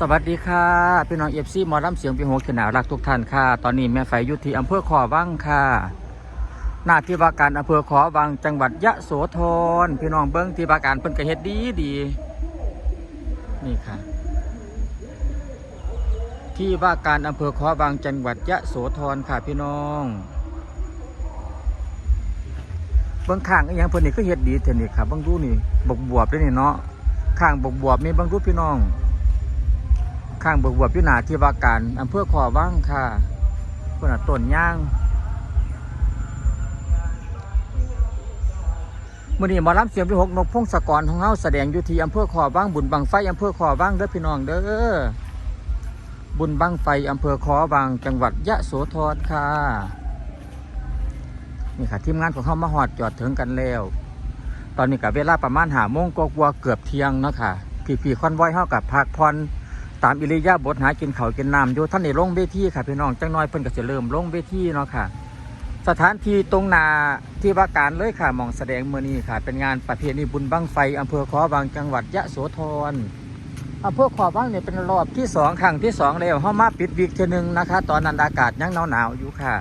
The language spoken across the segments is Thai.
สวัสดีค่ะพี่น้องเอฟซีมอลำเสียงปีโหขนารักทุกท่านค่ะ ตอนนี้แม่ไฟอยู่ที่อำเภอขอวังค่ะ หน้าที่ว่าการอำเภอขอวังจังหวัดยะโสธรพี่น้องเบิ้งที่ว่าการเพิ่นกระเฮ็ดดีดีนี่ค่ะ ที่ว่าการอำเภอขอวังจังหวัดยะโสธรค่ะพี่น้องเบื้องข้างก็ยังเพิ่นนี่ก็เฮ็ดดีเท่นี่ครับเบิ่งดูนี่บกบวบด้วยนี่เนาะข้างบกบวบมีเบิ่งดูพี่น้อง ข้างบกบวบพี่นาที่ว่าการอำเภอขอว่างค่ะเพิ่นน่ะต้นย่างมื้อนี้มอลำเสียงพี่หกนกพงศกรของเฮาแสดงอยู่ที่อำเภอขอว่างบุญบังไฟอำเภอขอว่างเด้อพี่น้องเด้อบุญบังไฟอำเภอขอว่างจังหวัดยะโสธรค่ะนี่ค่ะทีมงานของเขามาหอดจอดถึงกันแล้วตอนนี้กับเวลาประมาณหาโมงกว่าเกือบเที่ยงเนาะค่ะพี่ๆคอนว้อยเฮากับพักพร ตามอิริยาบถหากินเขากินน้ำอยู่ท่านในลงเวทีค่ะพี่น้องจังน้อยเพิ่นก็จะเริ่มลงเวทีเนาะค่ะ สถานที่ตรงนาที่ว่าการเลยค่ะมองแสดงเมื่อนี้ค่ะ เป็นงานประเพณีบุญบังไฟอำเภอขอบางจังหวัดยะโสธรอำเภอขอบางเนี่ยเป็นรอบที่สองครั้งที่สองแล้วเฮามาปิดวิกเทอนึงนะคะ ตอนนั้นอากาศยังหนาวๆอยู่ค่ะ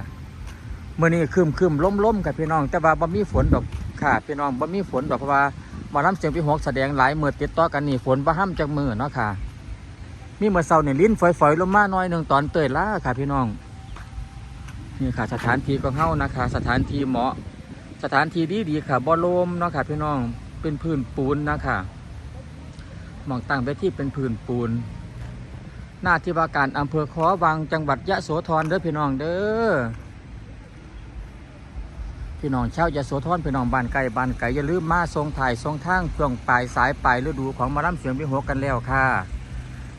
เมื่อนี้คืมคืมล้มล้มค่ะพี่น้อง แต่ว่าบ่มีฝนดอกค่ะพี่น้องบ่มีฝนดอกเพราะว่าหมอลำเสียงพี่หกแสดงหลายเมื่อติดต่อกันนี่ฝนบ่ห้ามจากมือเนาะค่ะ มีเมื่อเช้าเนี่ยลิ้นฝอยๆลงมาหน่อยหนึ่งตอนเตยล่าค่ะพี่น้อง นี่ค่ะสถานที่ของเฮานะคะ สถานที่เหมาะ สถานที่ดีๆค่ะบ่ลมเนาะค่ะพี่น้องเป็นพื้นปูนนะคะมองตั้งไปที่เป็นพื้นปูน หน้าที่ว่าการอำเภอขอวังจังหวัดยะโสธรเด้อพี่น้องเด้อพี่น้องชาวยะโสธรพี่น้องบ้านไกลบ้านไกลอย่าลืมมาทรงถ่ายทรงทางช่วงปลายสายปลายฤดูของมาล่ำเสียงวิหกกันแล้วค่ะ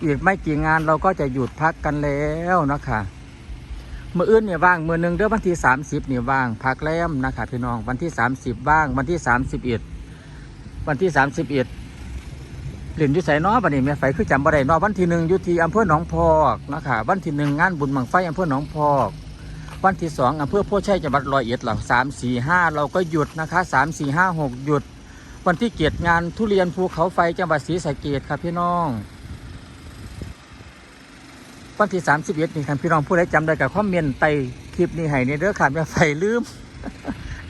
อีกไม่กี่งานเราก็จะหยุดพักกันแล้วนะคะเมื่ออื่นเนี่ยว่างเมื่อหนึ่งเดือวันที่30เนี่ยว่างพักแรมนะคะพี่น้องวันที่30ว่างวันที่31วันที่31เหรียญยุใส่น้อบันนี้แม่ไฟคือจำบ่ได้เนอวันที่หนึ่งยุทีอำเภอหนองพอกนะคะวันที่หนึ่งงานบุญบังไฟอำเภอหนองพอกวันที่สองอำเภอโพชัยจังหวัดร้อยเอ็ดหลังสามสี่ห้าเราก็หยุดนะคะสามสี่ห้าหกหยุด วันที่เกียรติงานทุเรียนภูเขาไฟจังหวัดศรีสะเกดครับพี่น้อง วันที่สามสิบเอ็ดนี่ครับพี่น้องผู้ใดจำได้กับคอมเมนต์ใต้คลิปนี้ให้ในเด้อขาดไฟลืม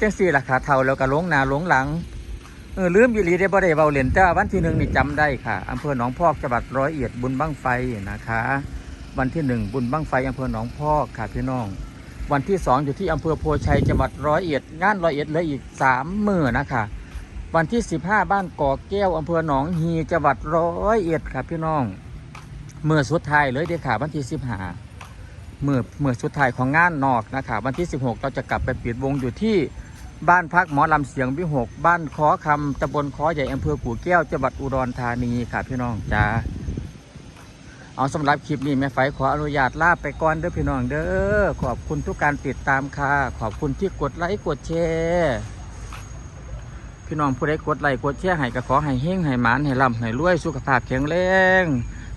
จังสี่ราคาเท่าแล้วก็ลงหนาลงหลังเออลืมยีรีได้บ่ได้เบาเหรียญแต่ว่าวันที่หนึ่งนี่จำได้ค่ะอำเภอหนองพอกจังหวัดร้อยเอ็ดบุญบั้งไฟนะคะ วันที่หนึ่งบุญบั้งไฟอำเภอหนองพอกค่ะพี่น้อง วันที่สองอยู่ที่อำเภอโพชัยจังหวัดร้อยเอ็ดงานร้อยเอ็ดเหลยอีกสามมือนะคะวันที่สิบห้าบ้านก่อแก้วอำเภอหนองฮีจังหวัดร้อยเอ็ดครับพี่น้อง เมื่อสุดท้ายเลยเด็กค่ะวันที่สิบห้าเมื่อเมื่อสุดท้ายของงานนอกนะคะวันที่สิบหกเราจะกลับไปปิดวงอยู่ที่บ้านพักหมอลำเสียงวิหก บ้านขอคำตำบลขอใหญ่อำเภอกู่แก้วจังหวัดอุดรธานีค่ะพี่น้องจ้าเอาสำหรับคลิปนี้แม่ไฟขออนุญาตลาไปก่อนเด้อพี่น้องเด้อขอบคุณทุกการติดตามค่ะ ขอบคุณที่กดไลค์กดแชร์พี่น้องผู้ใดกดไลค์กดแชร์ให้ก็ขอให้เฮงให้หมานให้ร่ำให้รวยสุขภาพแข็งแรง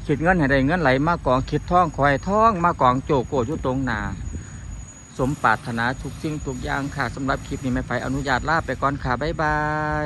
คิดเงินให้ได้เงินไหลมากองคิดท่องคอยท่องมากองโจโกอยู่ตรงหนาสมปรารถนาทุกสิ่งทุกอย่างค่ะสำหรับคลิปนี้ไม่ไฟอนุญาตลาไปก่อนค่ะบ๊ายบาย